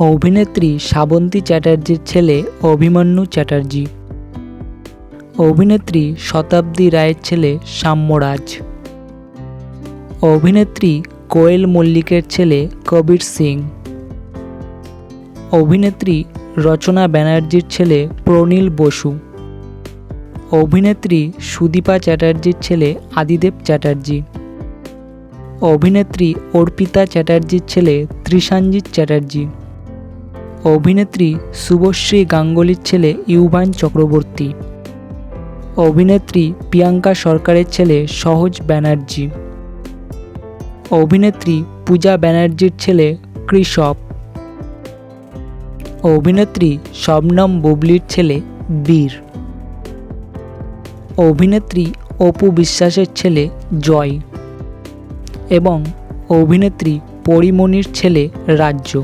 অভিনেত্রী শ্রাবন্তী চ্যাটার্জির ছেলে অভিমন্যু চ্যাটার্জি। অভিনেত্রী শতাব্দী রায়ের ছেলে সাম্যরাজ। অভিনেত্রী কোয়েল মল্লিকের ছেলে কবির সিং। অভিনেত্রী রচনা ব্যানার্জির ছেলে প্রনীল বসু। অভিনেত্রী সুদীপা চ্যাটার্জির ছেলে আদিদেব চ্যাটার্জি। অভিনেত্রী অর্পিতা চ্যাটার্জির ছেলে ত্রিশাঞ্জিত চ্যাটার্জি। অভিনেত্রী শুভশ্রী গাঙ্গুলির ছেলে ইউভান চক্রবর্তী। অভিনেত্রী প্রিয়াঙ্কা সরকারের ছেলে সহজ ব্যানার্জি। অভিনেত্রী পূজা ব্যানার্জির ছেলে কৃষক। অভিনেত্রী শবনম বুবলির ছেলে বীর। অভিনেত্রী অপু বিশ্বাসের ছেলে জয়। এবং অভিনেত্রী পরিমণির ছেলে রাজ্য।